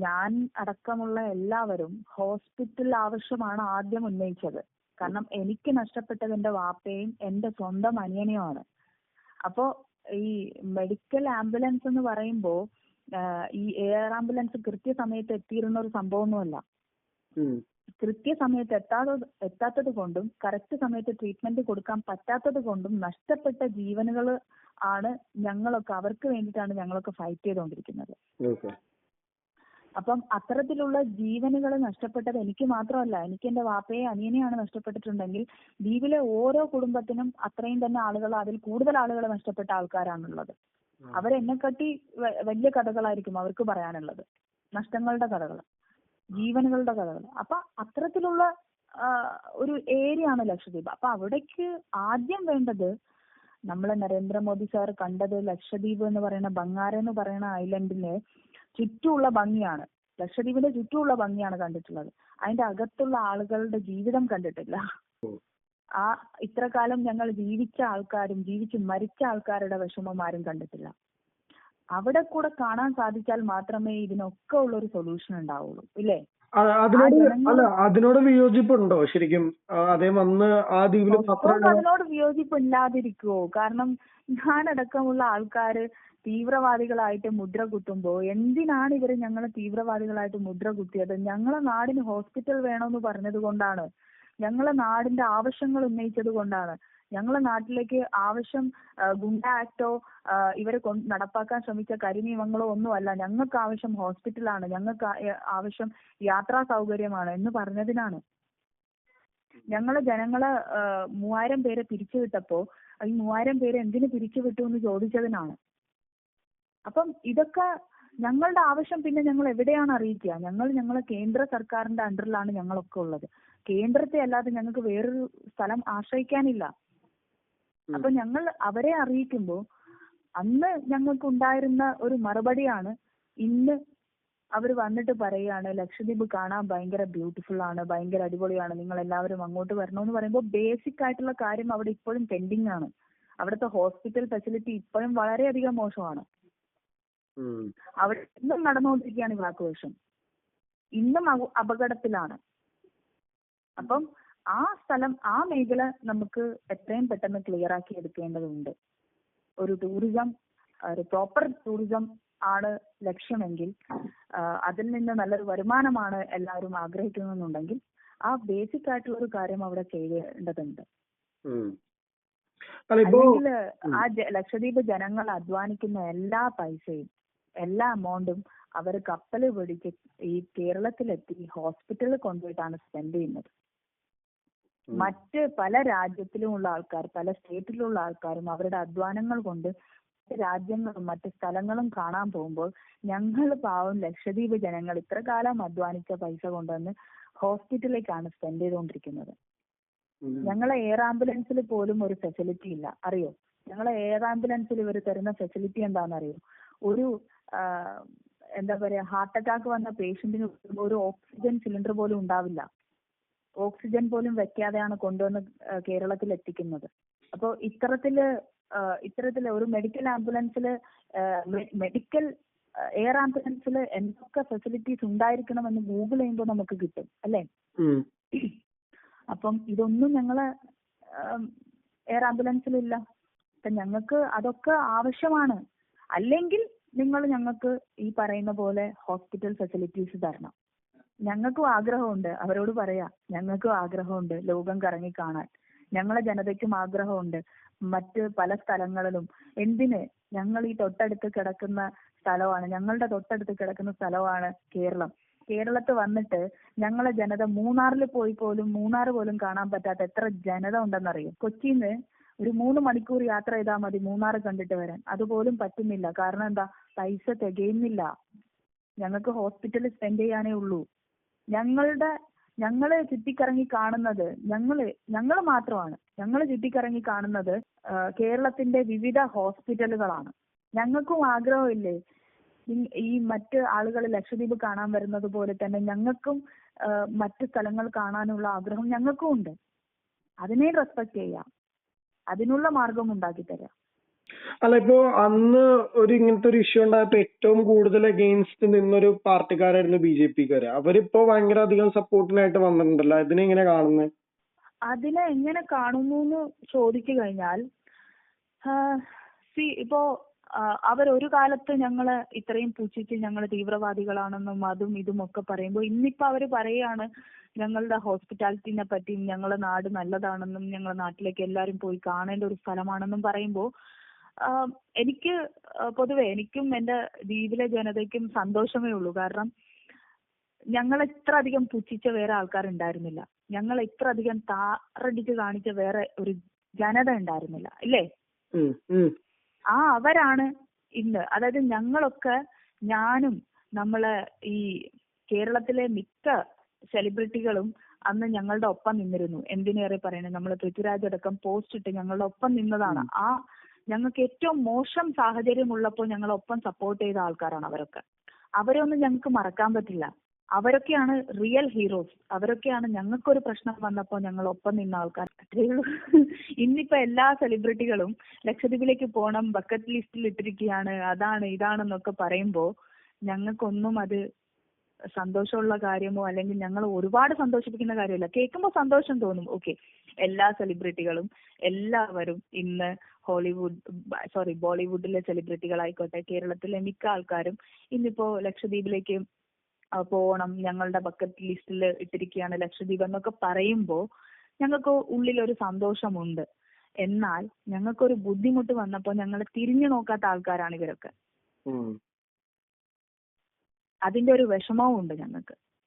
ഞാൻ അടക്കമുള്ള എല്ലാവരും ഹോസ്പിറ്റൽ ആവശ്യമാണ് ആദ്യം ഉന്നയിച്ചത്. കാരണം എനിക്ക് നഷ്ടപ്പെട്ടത് എന്റെ വാപ്പയും എന്റെ സ്വന്തം അനിയനെയുമാണ്. അപ്പോ ഈ മെഡിക്കൽ ആംബുലൻസ് എന്ന് പറയുമ്പോ ഈ എയർ ആംബുലൻസ് കൃത്യസമയത്ത് എത്തിയിരുന്ന ഒരു സംഭവമൊന്നുമല്ല. കൃത്യസമയത്ത് എത്താതെ എത്താത്തത് കൊണ്ടും കറക്റ്റ് സമയത്ത് ട്രീറ്റ്മെന്റ് കൊടുക്കാൻ പറ്റാത്തത് കൊണ്ടും നഷ്ടപ്പെട്ട ജീവനുകൾ ആണ് ഞങ്ങളൊക്കെ അവർക്ക് വേണ്ടിയിട്ടാണ് ഞങ്ങളൊക്കെ ഫൈറ്റ് ചെയ്തുകൊണ്ടിരിക്കുന്നത്. അപ്പം അത്തരത്തിലുള്ള ജീവനുകൾ നഷ്ടപ്പെട്ടത് എനിക്ക് മാത്രമല്ല എനിക്ക് എന്റെ വാപ്പയെ അനിയനെയാണ് നഷ്ടപ്പെട്ടിട്ടുണ്ടെങ്കിൽ ദ്വീപിലെ ഓരോ കുടുംബത്തിനും അത്രയും തന്നെ ആളുകൾ അതിൽ കൂടുതൽ ആളുകൾ നഷ്ടപ്പെട്ട ആൾക്കാരാണുള്ളത്. അവരെന്നെ കട്ടി വലിയ കഥകളായിരിക്കും അവർക്ക് പറയാനുള്ളത്. നഷ്ടങ്ങളുടെ കഥകൾ ജീവനുകളുടെ കഥകൾ അപ്പൊ അത്തരത്തിലുള്ള ഒരു ഏരിയ ആണ് ലക്ഷദ്വീപ്. അപ്പൊ അവിടേക്ക് ആദ്യം വേണ്ടത് നമ്മളെ നരേന്ദ്രമോദി സാർ കണ്ടത് ലക്ഷദ്വീപ് എന്ന് പറയുന്ന ബംഗാര എന്ന് പറയുന്ന ഐലൻഡിന് ചുറ്റുമുള്ള ഭംഗിയാണ്. ലക്ഷദ്വീപിന്റെ ചുറ്റുമുള്ള ഭംഗിയാണ് കണ്ടിട്ടുള്ളത്. അതിന്റെ അകത്തുള്ള ആളുകളുടെ ജീവിതം കണ്ടിട്ടില്ല. ആ ഇത്ര കാലം ഞങ്ങൾ ജീവിച്ച ആൾക്കാരും ജീവിച്ച് മരിച്ച ആൾക്കാരുടെ വിഷമം കണ്ടിട്ടില്ല. അവിടെ കൂടെ കാണാൻ സാധിച്ചാൽ മാത്രമേ ഇതിനൊക്കെ ഉള്ള ഒരു സൊല്യൂഷൻ ഉണ്ടാവുള്ളൂ. ഇല്ലേ? അതിനോട് അല്ല അതിനോട് വിയോജിപ്പുണ്ടോ? ശരിക്കും അതേ അദ്ദേഹം വന്ന് ആ ദ്വീപിൽ മാത്രം അതിനോട് വിയോജിപ്പ് ഇല്ലാതിരിക്കുവോ കാരണം ഞാനടക്കമുള്ള ആൾക്കാര് തീവ്രവാദികളായിട്ട് മുദ്ര കുത്തുമ്പോ എന്തിനാണ് ഇവർ ഞങ്ങളെ തീവ്രവാദികളായിട്ട് മുദ്ര കുത്തിയത്? ഞങ്ങളെ നാടിന് ഹോസ്പിറ്റൽ വേണമെന്ന് പറഞ്ഞത് കൊണ്ടാണ്. ഞങ്ങളെ നാടിന്റെ ആവശ്യങ്ങൾ ഉന്നയിച്ചത് കൊണ്ടാണ്. ഞങ്ങളെ നാട്ടിലേക്ക് ആവശ്യം ഗുണ്ടാ ആക്ടോ ഇവരെ നടപ്പാക്കാൻ ശ്രമിച്ച കരിനിയമങ്ങളോ ഒന്നുമല്ല. ഞങ്ങൾക്ക് ആവശ്യം ഹോസ്പിറ്റലാണ്. ഞങ്ങൾക്ക് ആവശ്യം യാത്രാ സൗകര്യമാണ് എന്ന് പറഞ്ഞതിനാണ്. ഞങ്ങളെ ജനങ്ങളെ മൂവായിരം പേരെ പിരിച്ചുവിട്ടപ്പോ ഈ മൂവായിരം പേരെ എന്തിനു പിരിച്ചുവിട്ടു എന്ന് ചോദിച്ചതിനാണ്. അപ്പം ഇതൊക്കെ ഞങ്ങളുടെ ആവശ്യം പിന്നെ ഞങ്ങൾ എവിടെയാണ് അറിയിക്കുക? ഞങ്ങൾ ഞങ്ങളെ കേന്ദ്ര സർക്കാരിന്റെ അണ്ടറിലാണ് ഞങ്ങളൊക്കെ ഉള്ളത്. കേന്ദ്രത്തെ അല്ലാതെ ഞങ്ങൾക്ക് വേറൊരു സ്ഥലം ആശ്രയിക്കാനില്ല. അപ്പൊ ഞങ്ങൾ അവരെ അറിയിക്കുമ്പോൾ അന്ന് ഞങ്ങൾക്ക് ഉണ്ടായിരുന്ന ഒരു മറുപടിയാണ് ഇന്ന് അവർ വന്നിട്ട് പറയാണ് ലക്ഷദ്വീപ് കാണാൻ ഭയങ്കര ബ്യൂട്ടിഫുൾ ആണ് ഭയങ്കര അടിപൊളിയാണ് നിങ്ങൾ എല്ലാവരും അങ്ങോട്ട് വരണമെന്ന് പറയുമ്പോൾ ബേസിക് ആയിട്ടുള്ള കാര്യം അവിടെ ഇപ്പോഴും പെൻഡിങ് ആണ്. അവിടുത്തെ ഹോസ്പിറ്റൽ ഫെസിലിറ്റി ഇപ്പോഴും വളരെയധികം മോശമാണ്. അവിടെ ഇന്നും നടന്നുകൊണ്ടിരിക്കുകയാണ് ഇവാക്കുവേഷൻ ഇന്നും അപകടത്തിലാണ്. അപ്പം ആ സ്ഥലം ആ മേഖല നമുക്ക് എത്രയും പെട്ടെന്ന് ക്ലിയർ ആക്കി എടുക്കേണ്ടതുണ്ട്. ഒരു ടൂറിസം ഒരു പ്രോപ്പർ ടൂറിസം ആണ് ലക്ഷ്യമെങ്കിൽ അതിൽ നിന്ന് നല്ലൊരു വരുമാനമാണ് എല്ലാവരും ആഗ്രഹിക്കുന്നുണ്ടെങ്കിൽ ആ ബേസിക് ആയിട്ടുള്ള ഒരു കാര്യം അവിടെ ചെയ്യേണ്ടതുണ്ട്. അല്ലെങ്കിൽ ആ ലക്ഷദ്വീപ് ജനങ്ങൾ അധ്വാനിക്കുന്ന എല്ലാ പൈസയും എല്ലാ എമൗണ്ടും അവർ കപ്പൽ പിടിച്ച് ഈ കേരളത്തിലെത്തി ഹോസ്പിറ്റലിൽ കൊണ്ടുപോയിട്ടാണ് സ്പെൻഡ് ചെയ്യുന്നത്. മറ്റ് പല രാജ്യത്തിലുമുള്ള ആൾക്കാർ പല സ്റ്റേറ്റിലുള്ള ആൾക്കാരും അവരുടെ അധ്വാനങ്ങൾ കൊണ്ട് മറ്റ് രാജ്യങ്ങളും മറ്റ് സ്ഥലങ്ങളും കാണാൻ പോകുമ്പോൾ ഞങ്ങൾ പാവം ലക്ഷദ്വീപ് ജനങ്ങൾ ഇത്ര കാലം അധ്വാനിച്ച പൈസ കൊണ്ടുവന്ന് ഹോസ്പിറ്റലിലേക്കാണ് സ്പെൻഡ് ചെയ്തുകൊണ്ടിരിക്കുന്നത്. ഞങ്ങളെ എയർ ആംബുലൻസിൽ പോലും ഒരു ഫെസിലിറ്റി ഇല്ല. അറിയോ? ഞങ്ങളെ എയർ ആംബുലൻസിൽ ഇവർ തരുന്ന ഫെസിലിറ്റി എന്താണെന്ന് അറിയോ ഒരു എന്താ പറയാ ഹാർട്ട് അറ്റാക്ക് വന്ന പേഷ്യന്റിന് ഒരു ഓക്സിജൻ സിലിണ്ടർ പോലും ഉണ്ടാവില്ല. ഓക്സിജൻ പോലും വെക്കാതെയാണ് കൊണ്ടുവന്ന് കേരളത്തിൽ എത്തിക്കുന്നത് അപ്പോൾ ഇത്തരത്തിൽ ഇത്തരത്തിൽ ഒരു മെഡിക്കൽ ആംബുലൻസിൽ മെഡിക്കൽ എയർ ആംബുലൻസിൽ എന്തൊക്കെ ഫെസിലിറ്റീസ് ഉണ്ടായിരിക്കണമെന്ന് ഗൂഗിൾ ചെയ്യുമ്പോൾ നമുക്ക് കിട്ടും അല്ലേ? അപ്പം ഇതൊന്നും ഞങ്ങളെ എയർ ആംബുലൻസിലില്ല അപ്പൊ ഞങ്ങൾക്ക് അതൊക്കെ ആവശ്യമാണ്. അല്ലെങ്കിൽ നിങ്ങൾ ഞങ്ങൾക്ക് ഈ പറയുന്ന പോലെ ഹോസ്പിറ്റൽ ഫെസിലിറ്റീസ് തരണം. ഞങ്ങൾക്കും ആഗ്രഹമുണ്ട്. അവരോട് പറയാ ഞങ്ങൾക്കും ആഗ്രഹമുണ്ട് ലോകം കറങ്ങി കാണാൻ ഞങ്ങളെ ജനതയ്ക്കും ആഗ്രഹമുണ്ട് മറ്റ് പല സ്ഥലങ്ങളിലും. എന്തിന്? ഞങ്ങൾ ഈ തൊട്ടടുത്ത് കിടക്കുന്ന സ്ഥലമാണ് ഞങ്ങളുടെ തൊട്ടടുത്ത് കിടക്കുന്ന സ്ഥലമാണ് കേരളം. കേരളത്തിൽ വന്നിട്ട് ഞങ്ങളെ ജനത മൂന്നാറിൽ പോയി പോലും മൂന്നാർ പോലും കാണാൻ പറ്റാത്ത എത്ര ജനത ഉണ്ടെന്നറിയോ? കൊച്ചിന്ന് ഒരു മൂന്ന് മണിക്കൂർ യാത്ര ചെയ്താൽ മതി മൂന്നാർ കണ്ടിട്ട് വരാൻ. അതുപോലും പറ്റുന്നില്ല. കാരണം എന്താ? പൈസ തികയുന്നില്ല. ഞങ്ങൾക്ക് ഹോസ്പിറ്റലിൽ സ്പെൻഡ് ചെയ്യാനേ ഉള്ളൂ. ഞങ്ങളുടെ ഞങ്ങൾ ചുറ്റിക്കറങ്ങി കാണുന്നത് ഞങ്ങൾ ഞങ്ങൾ മാത്രമാണ്. ഞങ്ങൾ ചുറ്റിക്കറങ്ങി കാണുന്നത് കേരളത്തിന്റെ വിവിധ ഹോസ്പിറ്റലുകളാണ്. ഞങ്ങൾക്കും ആഗ്രഹമില്ലേ? ഈ- മറ്റ് ആളുകൾ ലക്ഷദ്വീപ് കാണാൻ വരുന്നത് പോലെ തന്നെ ഞങ്ങൾക്കും മറ്റ് സ്ഥലങ്ങൾ കാണാനുള്ള ആഗ്രഹം ഞങ്ങൾക്കും ഉണ്ട്. അതിനെ റെസ്പെക്ട് ചെയ്യാം. അതിനുള്ള മാർഗം ഉണ്ടാക്കി തരാം. അല്ല ഇപ്പൊ അന്ന് ഒരു ഇങ്ങനത്തെ ഒരു ഇഷ്യൂ ഉണ്ടായപ്പോ ഏറ്റവും കൂടുതൽ അഗെയിൻസ്റ്റ് നിന്നൊരു പാർട്ടിക്കാരായിരുന്നു ബി ജെ പിക്കാര്. അവരിപ്പോ ഭയങ്കര അധികം സപ്പോർട്ടിനായിട്ട് വന്നിട്ടുണ്ടല്ലോ. അതിനെ എങ്ങനെ കാണുന്നത് അതിനെ എങ്ങനെ കാണുന്നു എന്ന് ചോദിച്ചു കഴിഞ്ഞാൽ സി ഇപ്പോ അവർ അവരൊരു കാലത്ത് ഞങ്ങളെ ഇത്രയും പുച്ഛിച്ച് ഞങ്ങൾ തീവ്രവാദികളാണെന്നും അതും ഇതും ഒക്കെ പറയുമ്പോൾ ഇന്നിപ്പോ അവർ പറയാണ് ഞങ്ങളുടെ ഹോസ്പിറ്റാലിറ്റിനെ പറ്റിയും ഞങ്ങളുടെ നാട് നല്ലതാണെന്നും ഞങ്ങളുടെ നാട്ടിലേക്ക് എല്ലാവരും പോയി കാണേണ്ട ഒരു സ്ഥലമാണെന്നും പറയുമ്പോൾ എനിക്ക് പൊതുവെ എനിക്കും എന്റെ ദ്വീപിലെ ജനതയ്ക്കും സന്തോഷമേ ഉള്ളൂ. കാരണം ഞങ്ങൾ ഇത്ര അധികം പുച്ഛിച്ച വേറെ ആൾക്കാരുണ്ടായിരുന്നില്ല. ഞങ്ങൾ ഇത്ര അധികം താറടിച്ച് കാണിച്ച വേറെ ഒരു ജനത ഉണ്ടായിരുന്നില്ല. ഇല്ലേ? ആ അവരാണ് ഇന്ന്. അതായത് ഞങ്ങളൊക്കെ ഞാനും നമ്മളെ ഈ കേരളത്തിലെ മിക്ക സെലിബ്രിറ്റികളും അന്ന് ഞങ്ങളുടെ ഒപ്പം നിന്നിരുന്നു. എന്തിനേറെ പറയണേ? നമ്മൾ പൃഥ്വിരാജ് അടക്കം പോസ്റ്റ് ഇട്ട് ഞങ്ങളുടെ ഒപ്പം നിന്നതാണ്. ആ ഞങ്ങൾക്ക് ഏറ്റവും മോശം സാഹചര്യം ഉള്ളപ്പോൾ ഞങ്ങളൊപ്പം സപ്പോർട്ട് ചെയ്ത ആൾക്കാരാണ് അവരൊക്കെ. അവരൊന്നും ഞങ്ങൾക്ക് മറക്കാൻ പറ്റില്ല. അവരൊക്കെയാണ് റിയൽ ഹീറോസ് അവരൊക്കെയാണ് ഞങ്ങൾക്കൊരു പ്രശ്നം വന്നപ്പോൾ ഞങ്ങൾ ഒപ്പം നിന്ന ആൾക്കാർ. അത്രേ ഉള്ളൂ. ഇന്നിപ്പോ എല്ലാ സെലിബ്രിറ്റികളും ലക്ഷദ്വീപിലേക്ക് പോകണം ബക്കറ്റ് ലിസ്റ്റിൽ ഇട്ടിരിക്കുകയാണ് അതാണ് ഇതാണെന്നൊക്കെ പറയുമ്പോൾ ഞങ്ങൾക്കൊന്നും അത് സന്തോഷമുള്ള കാര്യമോ അല്ലെങ്കിൽ ഞങ്ങൾ ഒരുപാട് സന്തോഷിപ്പിക്കുന്ന കാര്യമല്ല. കേൾക്കുമ്പോൾ സന്തോഷം തോന്നും. ഓക്കെ എല്ലാ സെലിബ്രിറ്റികളും എല്ലാവരും ഇന്ന് ഹോളിവുഡ് സോറി ബോളിവുഡിലെ സെലിബ്രിറ്റികളായിക്കോട്ടെ കേരളത്തിലെ മിക്ക ആൾക്കാരും ഇന്നിപ്പോ ലക്ഷദ്വീപിലേക്ക് പോകണം ഞങ്ങളുടെ ബക്കറ്റ് ലിസ്റ്റിൽ ഇട്ടിരിക്കുകയാണ് ലക്ഷദ്വീപ് എന്നൊക്കെ പറയുമ്പോൾ ഞങ്ങൾക്ക് ഉള്ളിൽ ഒരു സന്തോഷമുണ്ട്. എന്നാൽ ഞങ്ങൾക്കൊരു ബുദ്ധിമുട്ട് വന്നപ്പോൾ ഞങ്ങൾ തിരിഞ്ഞു നോക്കാത്ത ആൾക്കാരാണ് ഇവരൊക്കെ. അതിന്റെ ഒരു വിഷമവും ഉണ്ട് ഞങ്ങൾക്ക്.